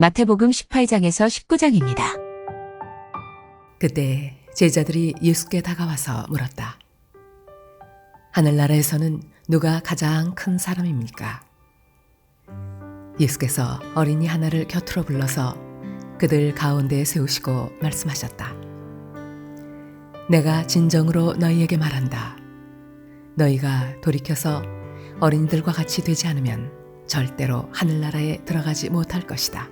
마태복음 18장에서 19장입니다. 그때 제자들이 예수께 다가와서 물었다. 하늘나라에서는 누가 가장 큰 사람입니까? 예수께서 어린이 하나를 곁으로 불러서 그들 가운데에 세우시고 말씀하셨다. 내가 진정으로 너희에게 말한다. 너희가 돌이켜서 어린이들과 같이 되지 않으면 절대로 하늘나라에 들어가지 못할 것이다.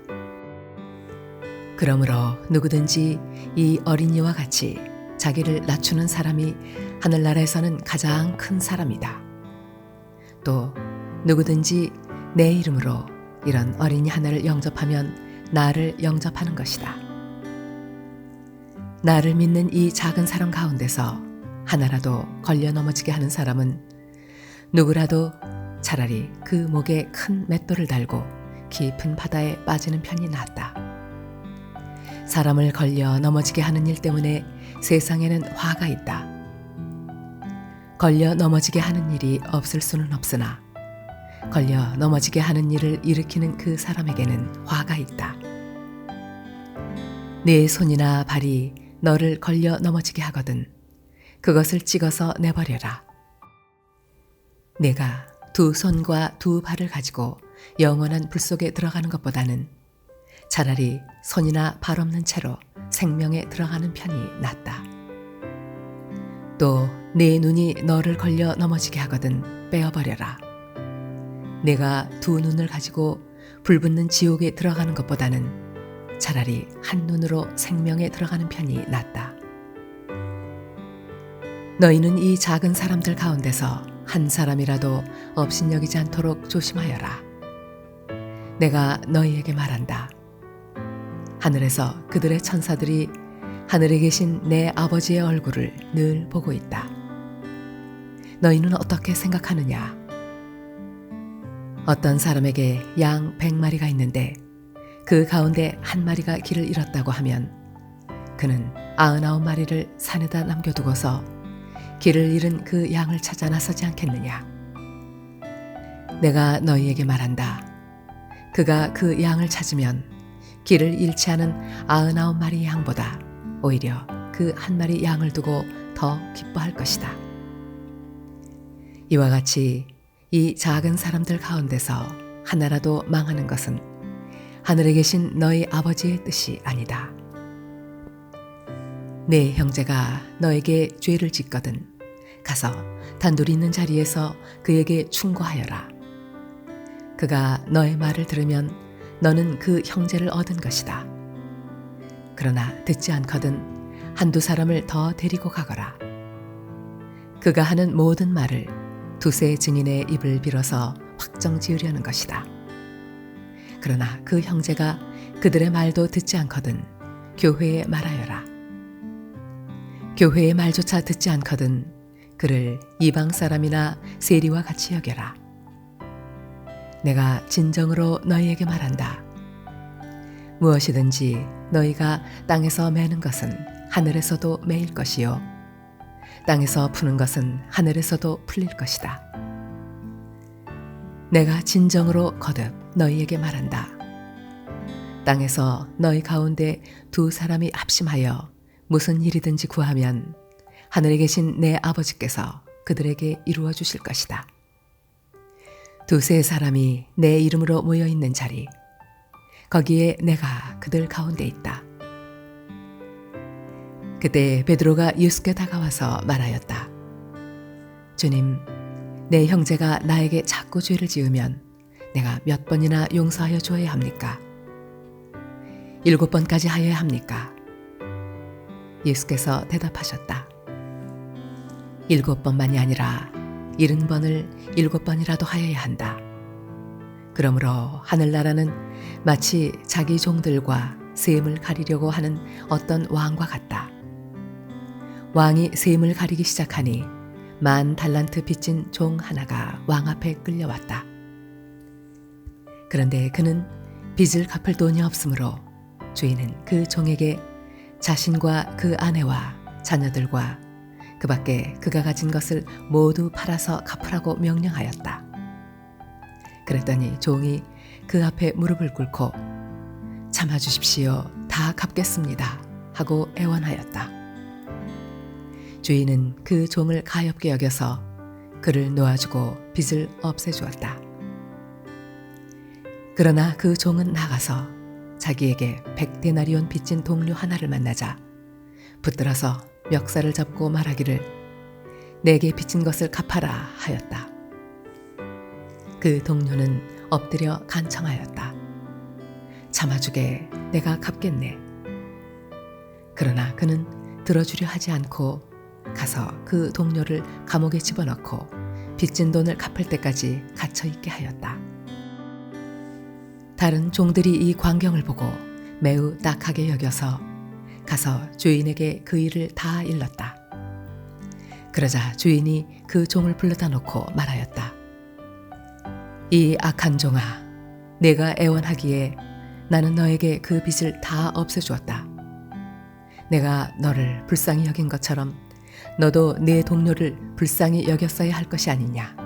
그러므로 누구든지 이 어린이와 같이 자기를 낮추는 사람이 하늘나라에서는 가장 큰 사람이다. 또 누구든지 내 이름으로 이런 어린이 하나를 영접하면 나를 영접하는 것이다. 나를 믿는 이 작은 사람 가운데서 하나라도 걸려 넘어지게 하는 사람은 누구라도 차라리 그 목에 큰 맷돌을 달고 깊은 바다에 빠지는 편이 낫다. 사람을 걸려 넘어지게 하는 일 때문에 세상에는 화가 있다. 걸려 넘어지게 하는 일이 없을 수는 없으나 걸려 넘어지게 하는 일을 일으키는 그 사람에게는 화가 있다. 네 손이나 발이 너를 걸려 넘어지게 하거든 그것을 찍어서 내버려라. 내가 두 손과 두 발을 가지고 영원한 불 속에 들어가는 것보다는 차라리 손이나 발 없는 채로 생명에 들어가는 편이 낫다. 또네 눈이 너를 걸려 넘어지게 하거든 빼어버려라. 내가 두 눈을 가지고 불붙는 지옥에 들어가는 것보다는 차라리 한 눈으로 생명에 들어가는 편이 낫다. 너희는 이 작은 사람들 가운데서 한 사람이라도 업신여기지 않도록 조심하여라. 내가 너희에게 말한다. 하늘에서 그들의 천사들이 하늘에 계신 내 아버지의 얼굴을 늘 보고 있다. 너희는 어떻게 생각하느냐? 어떤 사람에게 양 백마리가 있는데 그 가운데 한 마리가 길을 잃었다고 하면 그는 아흔아홉 마리를 산에다 남겨두고서 길을 잃은 그 양을 찾아 나서지 않겠느냐? 내가 너희에게 말한다. 그가 그 양을 찾으면 길을 잃지 않은 아흔아홉 마리 양보다 오히려 그 한 마리 양을 두고 더 기뻐할 것이다. 이와 같이 이 작은 사람들 가운데서 하나라도 망하는 것은 하늘에 계신 너희 아버지의 뜻이 아니다. 내 형제가 너에게 죄를 짓거든 가서 단둘이 있는 자리에서 그에게 충고하여라. 그가 너의 말을 들으면 너는 그 형제를 얻은 것이다. 그러나 듣지 않거든 한두 사람을 더 데리고 가거라. 그가 하는 모든 말을 두세 증인의 입을 빌어서 확정 지으려는 것이다. 그러나 그 형제가 그들의 말도 듣지 않거든 교회에 말하여라. 교회의 말조차 듣지 않거든 그를 이방 사람이나 세리와 같이 여겨라. 내가 진정으로 너희에게 말한다. 무엇이든지 너희가 땅에서 매는 것은 하늘에서도 매일 것이요. 땅에서 푸는 것은 하늘에서도 풀릴 것이다. 내가 진정으로 거듭 너희에게 말한다. 땅에서 너희 가운데 두 사람이 합심하여 무슨 일이든지 구하면 하늘에 계신 내 아버지께서 그들에게 이루어 주실 것이다. 두세 사람이 내 이름으로 모여 있는 자리, 거기에 내가 그들 가운데 있다. 그때 베드로가 예수께 다가와서 말하였다. 주님, 내 형제가 나에게 자꾸 죄를 지으면 내가 몇 번이나 용서하여 주어야 합니까? 일곱 번까지 하여야 합니까? 예수께서 대답하셨다. 일곱 번만이 아니라 일흔 번을 일곱 번이라도 하여야 한다. 그러므로 하늘나라는 마치 자기 종들과 셈을 가리려고 하는 어떤 왕과 같다. 왕이 셈을 가리기 시작하니 만 달란트 빚진 종 하나가 왕 앞에 끌려왔다. 그런데 그는 빚을 갚을 돈이 없으므로 주인은 그 종에게 자신과 그 아내와 자녀들과 그 밖에 그가 가진 것을 모두 팔아서 갚으라고 명령하였다. 그랬더니 종이 그 앞에 무릎을 꿇고 참아주십시오. 다 갚겠습니다. 하고 애원하였다. 주인은 그 종을 가엾게 여겨서 그를 놓아주고 빚을 없애주었다. 그러나 그 종은 나가서 자기에게 백데나리온 빚진 동료 하나를 만나자 붙들어서 멱살을 잡고 말하기를 내게 빚진 것을 갚아라 하였다. 그 동료는 엎드려 간청하였다. 참아주게 내가 갚겠네. 그러나 그는 들어주려 하지 않고 가서 그 동료를 감옥에 집어넣고 빚진 돈을 갚을 때까지 갇혀 있게 하였다. 다른 종들이 이 광경을 보고 매우 딱하게 여겨서 가서 주인에게 그 일을 다 일렀다. 그러자 주인이 그 종을 불러다 놓고 말하였다. 이 악한 종아, 내가 애원하기에 나는 너에게 그 빚을 다 없애주었다. 내가 너를 불쌍히 여긴 것처럼 너도 내 동료를 불쌍히 여겼어야 할 것이 아니냐.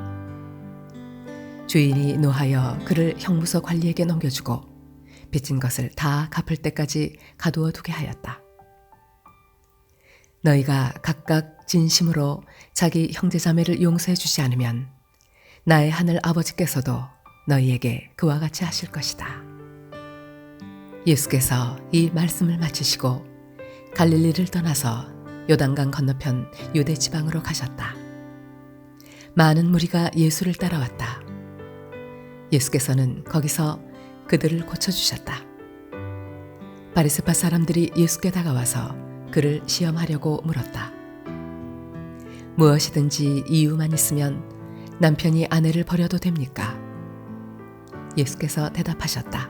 주인이 노하여 그를 형무소 관리에게 넘겨주고 빚진 것을 다 갚을 때까지 가두어 두게 하였다. 너희가 각각 진심으로 자기 형제자매를 용서해 주지 않으면 나의 하늘 아버지께서도 너희에게 그와 같이 하실 것이다. 예수께서 이 말씀을 마치시고 갈릴리를 떠나서 요단강 건너편 유대 지방으로 가셨다. 많은 무리가 예수를 따라왔다. 예수께서는 거기서 그들을 고쳐주셨다. 바리스파 사람들이 예수께 다가와서 그를 시험하려고 물었다. 무엇이든지 이유만 있으면 남편이 아내를 버려도 됩니까? 예수께서 대답하셨다.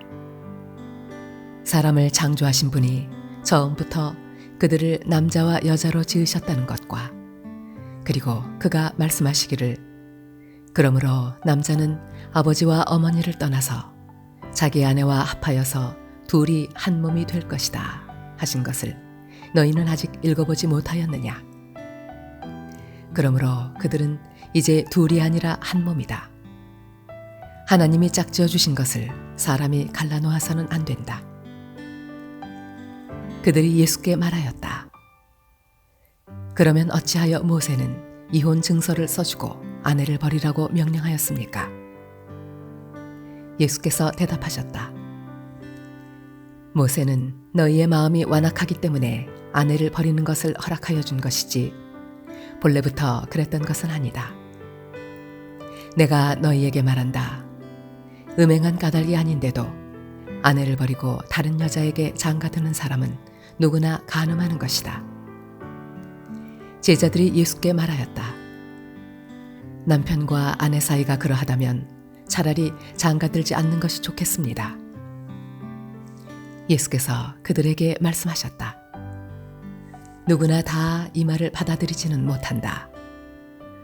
사람을 창조하신 분이 처음부터 그들을 남자와 여자로 지으셨다는 것과 그리고 그가 말씀하시기를 그러므로 남자는 아버지와 어머니를 떠나서 자기 아내와 합하여서 둘이 한 몸이 될 것이다 하신 것을 너희는 아직 읽어보지 못하였느냐? 그러므로 그들은 이제 둘이 아니라 한 몸이다. 하나님이 짝지어 주신 것을 사람이 갈라놓아서는 안 된다. 그들이 예수께 말하였다. 그러면 어찌하여 모세는 이혼 증서를 써주고 아내를 버리라고 명령하였습니까? 예수께서 대답하셨다. 모세는 너희의 마음이 완악하기 때문에 아내를 버리는 것을 허락하여 준 것이지 본래부터 그랬던 것은 아니다. 내가 너희에게 말한다. 음행한 까닭이 아닌데도 아내를 버리고 다른 여자에게 장가드는 사람은 누구나 간음하는 것이다. 제자들이 예수께 말하였다. 남편과 아내 사이가 그러하다면 차라리 장가들지 않는 것이 좋겠습니다. 예수께서 그들에게 말씀하셨다. 누구나 다 이 말을 받아들이지는 못한다.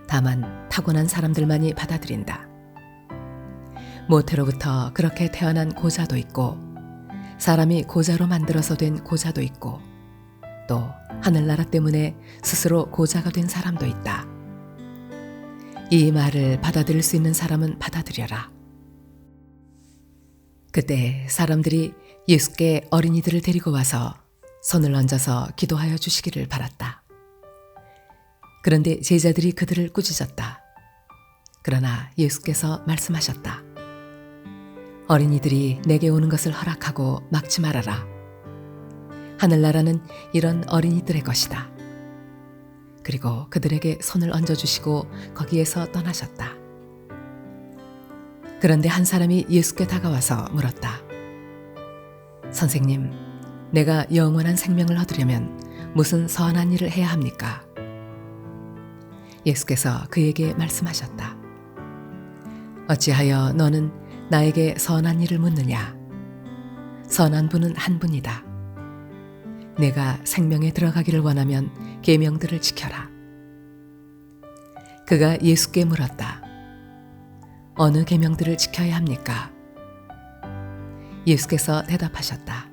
다만 타고난 사람들만이 받아들인다. 모태로부터 그렇게 태어난 고자도 있고, 사람이 고자로 만들어서 된 고자도 있고, 또 하늘나라 때문에 스스로 고자가 된 사람도 있다. 이 말을 받아들일 수 있는 사람은 받아들여라. 그때 사람들이 예수께 어린이들을 데리고 와서 손을 얹어서 기도하여 주시기를 바랐다. 그런데 제자들이 그들을 꾸짖었다. 그러나 예수께서 말씀하셨다. 어린이들이 내게 오는 것을 허락하고 막지 말아라. 하늘나라는 이런 어린이들의 것이다. 그리고 그들에게 손을 얹어주시고 거기에서 떠나셨다. 그런데 한 사람이 예수께 다가와서 물었다. 선생님, 내가 영원한 생명을 얻으려면 무슨 선한 일을 해야 합니까? 예수께서 그에게 말씀하셨다. 어찌하여 너는 나에게 선한 일을 묻느냐? 선한 분은 한 분이다. 내가 생명에 들어가기를 원하면 계명들을 지켜라. 그가 예수께 물었다. 어느 계명들을 지켜야 합니까? 예수께서 대답하셨다.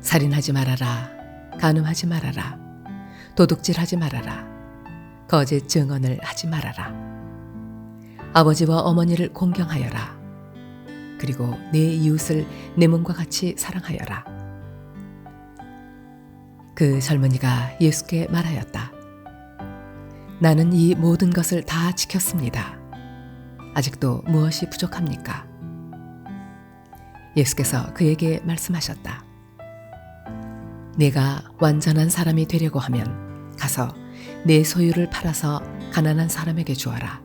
살인하지 말아라. 간음하지 말아라. 도둑질하지 말아라. 거짓 증언을 하지 말아라. 아버지와 어머니를 공경하여라. 그리고 내 이웃을 내 몸과 같이 사랑하여라. 그 젊은이가 예수께 말하였다. 나는 이 모든 것을 다 지켰습니다. 아직도 무엇이 부족합니까? 예수께서 그에게 말씀하셨다. 내가 완전한 사람이 되려고 하면 가서 내 소유를 팔아서 가난한 사람에게 주어라.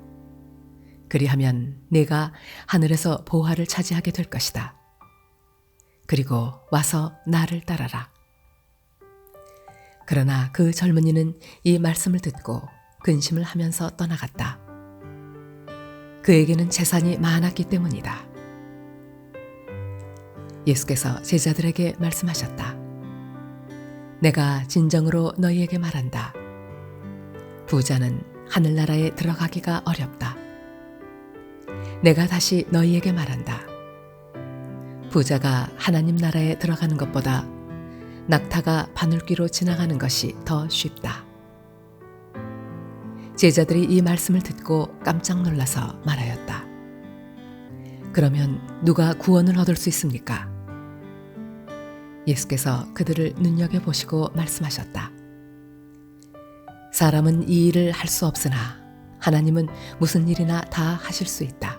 그리하면 내가 하늘에서 보화를 차지하게 될 것이다. 그리고 와서 나를 따라라. 그러나 그 젊은이는 이 말씀을 듣고 근심을 하면서 떠나갔다. 그에게는 재산이 많았기 때문이다. 예수께서 제자들에게 말씀하셨다. 내가 진정으로 너희에게 말한다. 부자는 하늘나라에 들어가기가 어렵다. 내가 다시 너희에게 말한다. 부자가 하나님 나라에 들어가는 것보다 낙타가 바늘귀로 지나가는 것이 더 쉽다. 제자들이 이 말씀을 듣고 깜짝 놀라서 말하였다. 그러면 누가 구원을 얻을 수 있습니까? 예수께서 그들을 눈여겨보시고 말씀하셨다. 사람은 이 일을 할 수 없으나 하나님은 무슨 일이나 다 하실 수 있다.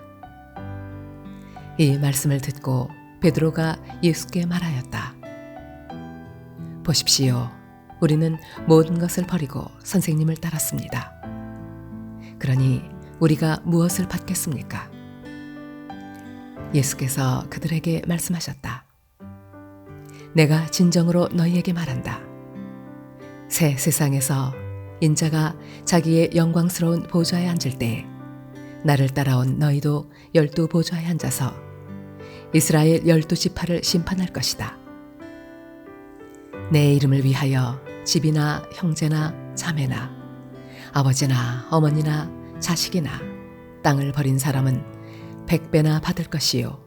이 말씀을 듣고 베드로가 예수께 말하였다. 보십시오. 우리는 모든 것을 버리고 선생님을 따랐습니다. 그러니 우리가 무엇을 받겠습니까? 예수께서 그들에게 말씀하셨다. 내가 진정으로 너희에게 말한다. 새 세상에서 인자가 자기의 영광스러운 보좌에 앉을 때 나를 따라온 너희도 열두 보좌에 앉아서 이스라엘 열두 지파를 심판할 것이다. 내 이름을 위하여 집이나 형제나 자매나 아버지나 어머니나 자식이나 땅을 버린 사람은 백배나 받을 것이요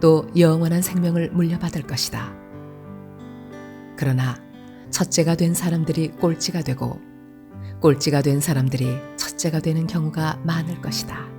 또 영원한 생명을 물려받을 것이다. 그러나 첫째가 된 사람들이 꼴찌가 되고 꼴찌가 된 사람들이 첫째가 되는 경우가 많을 것이다.